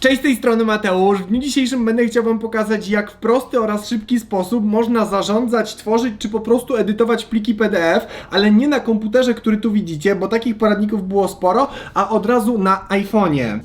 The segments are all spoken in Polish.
Cześć, z tej strony Mateusz. W dniu dzisiejszym będę chciał Wam pokazać, jak w prosty oraz szybki sposób można zarządzać, tworzyć czy po prostu edytować pliki PDF, ale nie na komputerze, który tu widzicie, bo takich poradników było sporo, a od razu na iPhone'ie.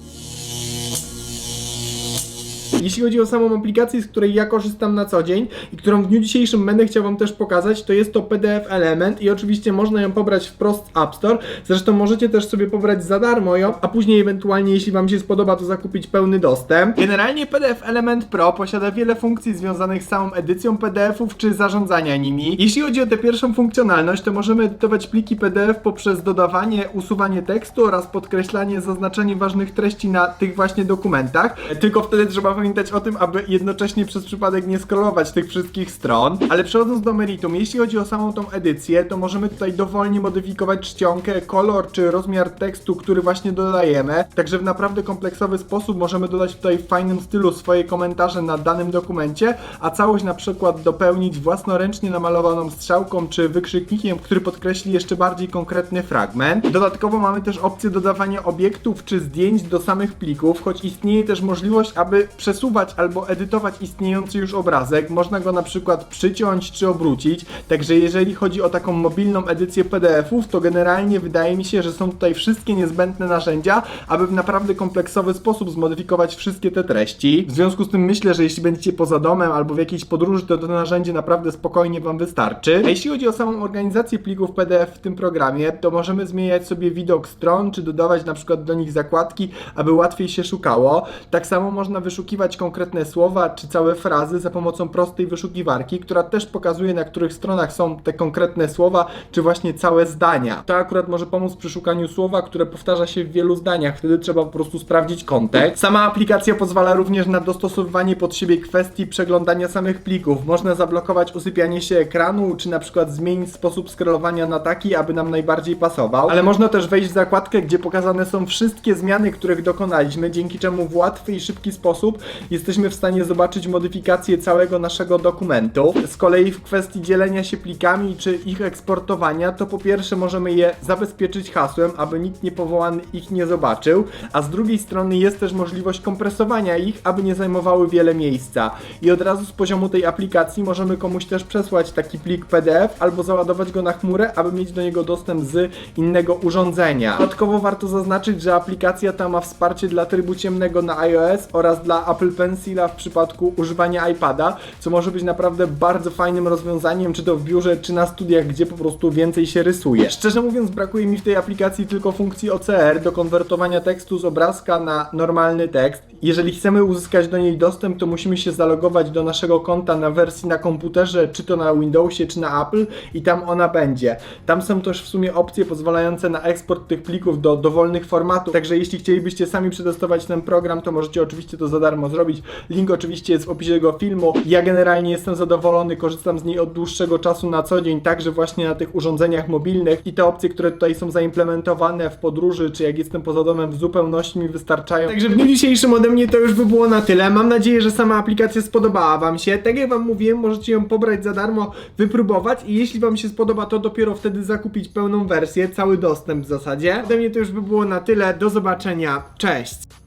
Jeśli chodzi o samą aplikację, z której ja korzystam na co dzień i którą w dniu dzisiejszym będę chciał Wam też pokazać, to jest to PDF Element i oczywiście można ją pobrać wprost z App Store. Zresztą możecie też sobie pobrać za darmo ją, a później ewentualnie, jeśli Wam się spodoba, to zakupić pełny dostęp. Generalnie PDF Element Pro posiada wiele funkcji związanych z samą edycją PDF-ów czy zarządzania nimi. Jeśli chodzi o tę pierwszą funkcjonalność, to możemy edytować pliki PDF poprzez dodawanie, usuwanie tekstu oraz podkreślanie, zaznaczenie ważnych treści na tych właśnie dokumentach. Tylko wtedy trzeba pamiętać o tym, aby jednocześnie przez przypadek nie scrollować tych wszystkich stron. Ale przechodząc do meritum, jeśli chodzi o samą tą edycję, to możemy tutaj dowolnie modyfikować czcionkę, kolor czy rozmiar tekstu, który właśnie dodajemy. Także w naprawdę kompleksowy sposób możemy dodać tutaj w fajnym stylu swoje komentarze na danym dokumencie, a całość na przykład dopełnić własnoręcznie namalowaną strzałką czy wykrzyknikiem, który podkreśli jeszcze bardziej konkretny fragment. Dodatkowo mamy też opcję dodawania obiektów czy zdjęć do samych plików, choć istnieje też możliwość, aby przesuwać albo edytować istniejący już obrazek. Można go na przykład przyciąć czy obrócić. Także jeżeli chodzi o taką mobilną edycję PDF-ów, to generalnie wydaje mi się, że są tutaj wszystkie niezbędne narzędzia, aby w naprawdę kompleksowy sposób zmodyfikować wszystkie te treści. W związku z tym myślę, że jeśli będziecie poza domem albo w jakiejś podróży, to to narzędzie naprawdę spokojnie Wam wystarczy. A jeśli chodzi o samą organizację plików PDF w tym programie, to możemy zmieniać sobie widok stron, czy dodawać na przykład do nich zakładki, aby łatwiej się szukało. Tak samo można wyszukiwać konkretne słowa, czy całe frazy za pomocą prostej wyszukiwarki, która też pokazuje, na których stronach są te konkretne słowa, czy właśnie całe zdania. To akurat może pomóc przy szukaniu słowa, które powtarza się w wielu zdaniach, wtedy trzeba po prostu sprawdzić kontekst. Sama aplikacja pozwala również na dostosowywanie pod siebie kwestii przeglądania samych plików. Można zablokować usypianie się ekranu, czy na przykład zmienić sposób scrollowania na taki, aby nam najbardziej pasował. Ale można też wejść w zakładkę, gdzie pokazane są wszystkie zmiany, których dokonaliśmy, dzięki czemu w łatwy i szybki sposób jesteśmy w stanie zobaczyć modyfikacje całego naszego dokumentu. Z kolei w kwestii dzielenia się plikami czy ich eksportowania, to po pierwsze możemy je zabezpieczyć hasłem, aby nikt niepowołany ich nie zobaczył, a z drugiej strony jest też możliwość kompresowania ich, aby nie zajmowały wiele miejsca. I od razu z poziomu tej aplikacji możemy komuś też przesłać taki plik PDF albo załadować go na chmurę, aby mieć do niego dostęp z innego urządzenia. Dodatkowo warto zaznaczyć, że aplikacja ta ma wsparcie dla trybu ciemnego na iOS oraz dla Apple Pencila w przypadku używania iPada, co może być naprawdę bardzo fajnym rozwiązaniem, czy to w biurze, czy na studiach, gdzie po prostu więcej się rysuje. Szczerze mówiąc, brakuje mi w tej aplikacji tylko funkcji OCR do konwertowania tekstu z obrazka na normalny tekst. Jeżeli chcemy uzyskać do niej dostęp, to musimy się zalogować do naszego konta na wersji na komputerze, czy to na Windowsie, czy na Apple i tam ona będzie. Tam są też w sumie opcje pozwalające na eksport tych plików do dowolnych formatów, także jeśli chcielibyście sami przetestować ten program, to możecie oczywiście to za darmo zrobić. Link oczywiście jest w opisie tego filmu. Ja generalnie jestem zadowolony, korzystam z niej od dłuższego czasu na co dzień, także właśnie na tych urządzeniach mobilnych i te opcje, które tutaj są zaimplementowane w podróży, czy jak jestem poza domem w zupełności mi wystarczają. Także w dniu dzisiejszym ode mnie to już by było na tyle. Mam nadzieję, że sama aplikacja spodobała Wam się. Tak jak Wam mówiłem, możecie ją pobrać za darmo, wypróbować i jeśli Wam się spodoba, to dopiero wtedy zakupić pełną wersję, cały dostęp w zasadzie. Ode mnie to już by było na tyle. Do zobaczenia. Cześć!